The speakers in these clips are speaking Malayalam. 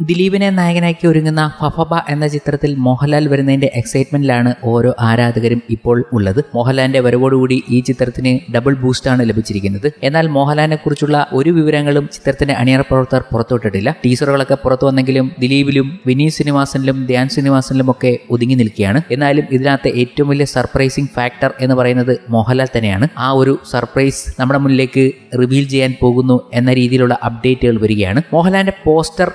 ദിലീപിനെ നായകനാക്കി ഒരുങ്ങുന്ന ഫഫബ എന്ന ചിത്രത്തിൽ മോഹൻലാൽ വരുന്നതിന്റെ എക്സൈറ്റ്മെന്റിലാണ് ഓരോ ആരാധകരും ഇപ്പോൾ ഉള്ളത്. മോഹൻലാലിന്റെ വരവോടുകൂടി ഈ ചിത്രത്തിന് ഡബിൾ ബൂസ്റ്റാണ് ലഭിച്ചിരിക്കുന്നത്. എന്നാൽ മോഹൻലാലിനെ കുറിച്ചുള്ള ഒരു വിവരങ്ങളും ചിത്രത്തിന്റെ അണിയറ പ്രവർത്തകർ പുറത്തുവിട്ടിട്ടില്ല. ടീസറുകളൊക്കെ പുറത്തു വന്നെങ്കിലും ദിലീപിലും വിനീത് ശ്രീനിവാസനിലും ധ്യാൻ ശ്രീനിവാസനിലും ഒക്കെ ഒതുങ്ങി നിൽക്കുകയാണ്. എന്നാലും ഇതിനകത്ത് ഏറ്റവും വലിയ സർപ്രൈസിംഗ് ഫാക്ടർ എന്ന് പറയുന്നത് മോഹൻലാൽ തന്നെയാണ്. ആ ഒരു സർപ്രൈസ് നമ്മുടെ മുന്നിലേക്ക് റിവീൽ ചെയ്യാൻ പോകുന്നു എന്ന രീതിയിലുള്ള അപ്ഡേറ്റുകൾ വരികയാണ്. മോഹൻലാലിന്റെ പോസ്റ്റർ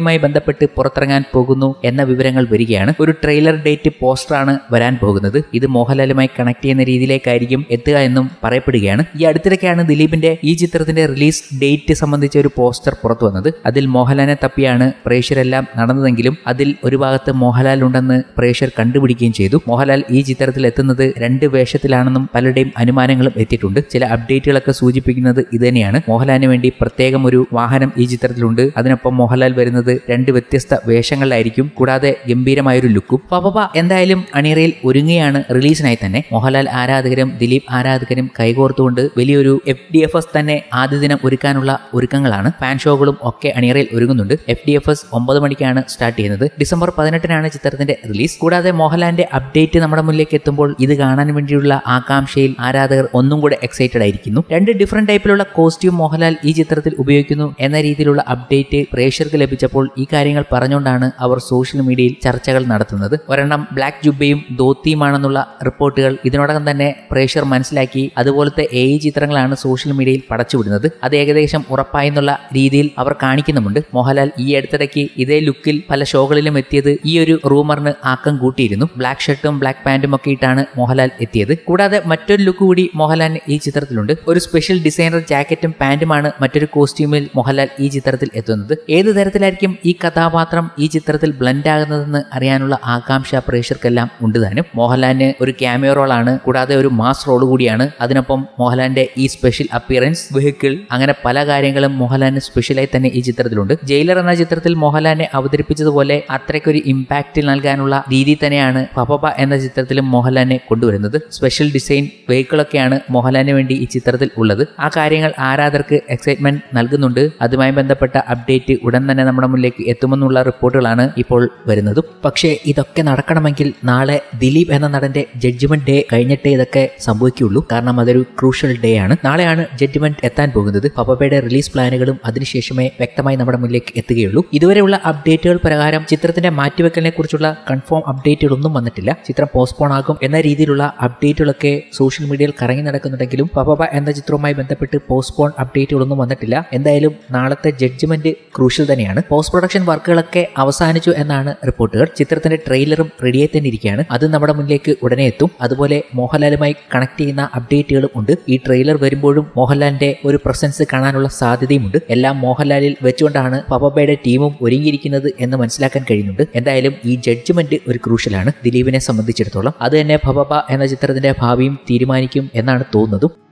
ഫബബയുമായി ബന്ധപ്പെട്ട് പുറത്തിറങ്ങാൻ പോകുന്നു എന്ന വിവരങ്ങൾ വരികയാണ്. ഒരു ട്രെയിലർ ഡേറ്റ് പോസ്റ്ററാണ് വരാൻ പോകുന്നത്. ഇത് മോഹൻലാലുമായി കണക്ട് ചെയ്യുന്ന രീതിയിലേക്കായിരിക്കും എത്തുക എന്നും പറയപ്പെടുകയാണ്. ഈ അടുത്തിടെയാണ് ദിലീപിന്റെ ഈ ചിത്രത്തിന്റെ റിലീസ് ഡേറ്റ് സംബന്ധിച്ച ഒരു പോസ്റ്റർ പുറത്തു വന്നത്. അതിൽ മോഹൻലാലിനെ തപ്പിയാണ് പ്രേക്ഷരെല്ലാം നടന്നതെങ്കിലും അതിൽ ഒരു ഭാഗത്ത് മോഹൻലാൽ ഉണ്ടെന്ന് പ്രേക്ഷർ കണ്ടുപിടിക്കുകയും ചെയ്തു. മോഹൻലാൽ ഈ ചിത്രത്തിൽ എത്തുന്നത് രണ്ട് വേഷത്തിലാണെന്നും പലരുടെയും അനുമാനങ്ങളും എത്തിയിട്ടുണ്ട്. ചില അപ്ഡേറ്റുകളൊക്കെ സൂചിപ്പിക്കുന്നത് ഇതുതന്നെയാണ്. മോഹൻലാലിന് വേണ്ടി പ്രത്യേകം ഒരു വാഹനം ഈ ചിത്രത്തിലുണ്ട്. അതിനൊപ്പം മോഹൻലാൽ വരുന്നത് രണ്ട് വ്യത്യസ്ത വേഷങ്ങളിലായിരിക്കും. കൂടാതെ ഗംഭീരമായൊരു ലുക്കും. പപ്പ എന്തായാലും അണിയറയിൽ ഒരുങ്ങുകയാണ് റിലീസിനായി തന്നെ. മോഹൻലാൽ ആരാധകരും ദിലീപ് ആരാധകരും കൈകോർത്തുകൊണ്ട് വലിയൊരു എഫ് ഡി എഫ് എസ് തന്നെ ആദ്യ ദിനം ഒരുക്കാനുള്ള ഒരുക്കങ്ങളാണ്. ഫാൻ ഷോകളും ഒക്കെ അണിയറയിൽ ഒരുങ്ങുന്നുണ്ട്. എഫ് ഡി എഫ് എസ് ഒമ്പത് മണിക്കാണ് സ്റ്റാർട്ട് ചെയ്യുന്നത്. ഡിസംബർ പതിനെട്ടിനാണ് ചിത്രത്തിന്റെ റിലീസ്. കൂടാതെ മോഹൻലാലിന്റെ അപ്ഡേറ്റ് നമ്മുടെ മുന്നിലേക്ക് എത്തുമ്പോൾ ഇത് കാണാൻ വേണ്ടിയുള്ള ആകാംക്ഷയിൽ ആരാധകർ ഒന്നും കൂടെ എക്സൈറ്റഡ് ആയിരിക്കുന്നു. രണ്ട് ഡിഫറെന്റ് ടൈപ്പിലുള്ള കോസ്റ്റ്യൂം മോഹൻലാൽ ഈ ചിത്രത്തിൽ ഉപയോഗിക്കുന്നു എന്ന രീതിയിലുള്ള അപ്ഡേറ്റ് പ്രേക്ഷകർക്ക് ലഭിച്ചപ്പോൾ ഈ കാര്യങ്ങൾ പറഞ്ഞുകൊണ്ടാണ് അവർ സോഷ്യൽ മീഡിയയിൽ ചർച്ചകൾ നടത്തുന്നത്. ഒരെണ്ണം ബ്ലാക്ക് ജുബയും ധോത്തിയുമാണെന്നുള്ള റിപ്പോർട്ടുകൾ ഇതിനോടകം തന്നെ പ്രേക്ഷകർ മനസ്സിലാക്കി. അതുപോലത്തെ എ ചിത്രങ്ങളാണ് സോഷ്യൽ മീഡിയയിൽ പടച്ചുവിടുന്നത്. അത് ഏകദേശം ഉറപ്പായെന്നുള്ള രീതിയിൽ അവർ കാണിക്കുന്നുമുണ്ട്. മോഹൻലാൽ ഈ അടുത്തിടയ്ക്ക് ഇതേ ലുക്കിൽ പല ഷോകളിലും എത്തിയത് ഈ ഒരു റൂമറിന് ആക്കം കൂട്ടിയിരുന്നു. ബ്ലാക്ക് ഷർട്ടും ബ്ലാക്ക് പാന്റും ഒക്കെ ഇട്ടാണ് മോഹൻലാൽ എത്തിയത്. കൂടാതെ മറ്റൊരു ലുക്ക് കൂടി മോഹൻലാലിന് ഈ ചിത്രത്തിലുണ്ട്. ഒരു സ്പെഷ്യൽ ഡിസൈനർ ജാക്കറ്റും പാന്റുമാണ് മറ്റൊരു കോസ്റ്റ്യൂമിൽ മോഹൻലാൽ ഈ ചിത്രത്തിൽ എത്തുന്നത്. ഏത് തരത്തിലായിരിക്കും ഈ കഥാപാത്രം ഈ ചിത്രത്തിൽ ബ്ലെൻഡ് ആകുന്നതെന്ന് അറിയാനുള്ള ആകാംക്ഷ പ്രേക്ഷകർക്കെല്ലാം ഉണ്ട് താനും. മോഹൻലാലിന് ഒരു ക്യാമിയോ റോളാണ് കൂടാതെ ഒരു മാസ് റോൾ കൂടിയാണ്. അതിനൊപ്പം മോഹൻലാലിന്റെ ഈ സ്പെഷ്യൽ അപ്പിയറൻസ് വെഹിക്കിൾ അങ്ങനെ പല കാര്യങ്ങളും മോഹൻലാലിന് സ്പെഷ്യലായി തന്നെ ഈ ചിത്രത്തിലുണ്ട്. ജയിലർ എന്ന ചിത്രത്തിൽ മോഹൻലാലിനെ അവതരിപ്പിച്ചതുപോലെ അത്രയ്ക്കൊരു ഇമ്പാക്റ്റ് നൽകാനുള്ള രീതി തന്നെയാണ് പപ്പ എന്ന ചിത്രത്തിലും മോഹൻലാലിനെ കൊണ്ടുവരുന്നത്. സ്പെഷ്യൽ ഡിസൈൻ വെഹിക്കിളൊക്കെയാണ് മോഹൻലാലിന് വേണ്ടി ഈ ചിത്രത്തിൽ ഉള്ളത്. ആ കാര്യങ്ങൾ ആരാധകർക്ക് എക്സൈറ്റ്മെന്റ് നൽകുന്നുണ്ട്. അതുമായി ബന്ധപ്പെട്ട അപ്ഡേറ്റ് ഉടൻ തന്നെ നമ്മുടെ മുന്നിലേക്ക് എത്തുമെന്നുള്ള റിപ്പോർട്ടുകളാണ് ഇപ്പോൾ വരുന്നതും. പക്ഷേ ഇതൊക്കെ നടക്കണമെങ്കിൽ നാളെ ദിലീപ് എന്ന നടന്റെ ജഡ്ജ്മെന്റ് ഡേ കഴിഞ്ഞിട്ടേ ഇതൊക്കെ സംഭവിക്കുകയുള്ളൂ. കാരണം അതൊരു ക്രൂഷ്യൽ ഡേ ആണ്. നാളെയാണ് ജഡ്ജ്മെന്റ് എത്താൻ പോകുന്നത്. പപ്പയുടെ റിലീസ് പ്ലാനുകളും അതിനുശേഷമേ വ്യക്തമായി നമ്മുടെ മുന്നിലേക്ക് എത്തുകയുള്ളൂ. ഇതുവരെയുള്ള അപ്ഡേറ്റുകൾ പ്രകാരം ചിത്രത്തിന്റെ മാറ്റിവെക്കലിനെ കുറിച്ചുള്ള കൺഫേം അപ്ഡേറ്റുകളൊന്നും വന്നിട്ടില്ല. ചിത്രം പോസ്റ്റ്പോൺ ആകും എന്ന രീതിയിലുള്ള അപ്ഡേറ്റുകളൊക്കെ സോഷ്യൽ മീഡിയയിൽ കറങ്ങി നടക്കുന്നുണ്ടെങ്കിലും പപ്പ എന്ന ചിത്രവുമായി ബന്ധപ്പെട്ട് പോസ്റ്റ്പോൺ അപ്ഡേറ്റുകളൊന്നും വന്നിട്ടില്ല. എന്തായാലും നാളത്തെ ജഡ്ജ്മെന്റ് ക്രൂഷ്യൽ തന്നെയാണ്. പോസ്റ്റ് പ്രൊഡക്ഷൻ വർക്കുകളൊക്കെ അവസാനിച്ചു എന്നാണ് റിപ്പോർട്ടുകൾ ചിത്രത്തിന്റെ ട്രെയിലറും റെഡിയായി തന്നെ ഇരിക്കുകയാണ്. അത് നമ്മുടെ മുന്നിലേക്ക് ഉടനെ എത്തും. അതുപോലെ മോഹൻലാലുമായി കണക്ട് ചെയ്യുന്ന അപ്ഡേറ്റുകളും ഉണ്ട്. ഈ ട്രെയിലർ വരുമ്പോഴും മോഹൻലാലിന്റെ ഒരു പ്രസൻസ് കാണാനുള്ള സാധ്യതയുമുണ്ട്. എല്ലാം മോഹൻലാലിൽ വെച്ചുകൊണ്ടാണ് പപ്പയുടെ ടീമും ഒരുങ്ങിയിരിക്കുന്നത് എന്ന് മനസ്സിലാക്കാൻ കഴിയുന്നുണ്ട്. എന്തായാലും ഈ ജഡ്ജ്മെന്റ് ഒരു ക്രൂഷ്യലാണ് ദിലീപിനെ സംബന്ധിച്ചിടത്തോളം. അത് തന്നെ പപ്പ എന്ന ചിത്രത്തിന്റെ ഭാവിയും തീരുമാനിക്കും എന്നാണ് തോന്നുന്നതും.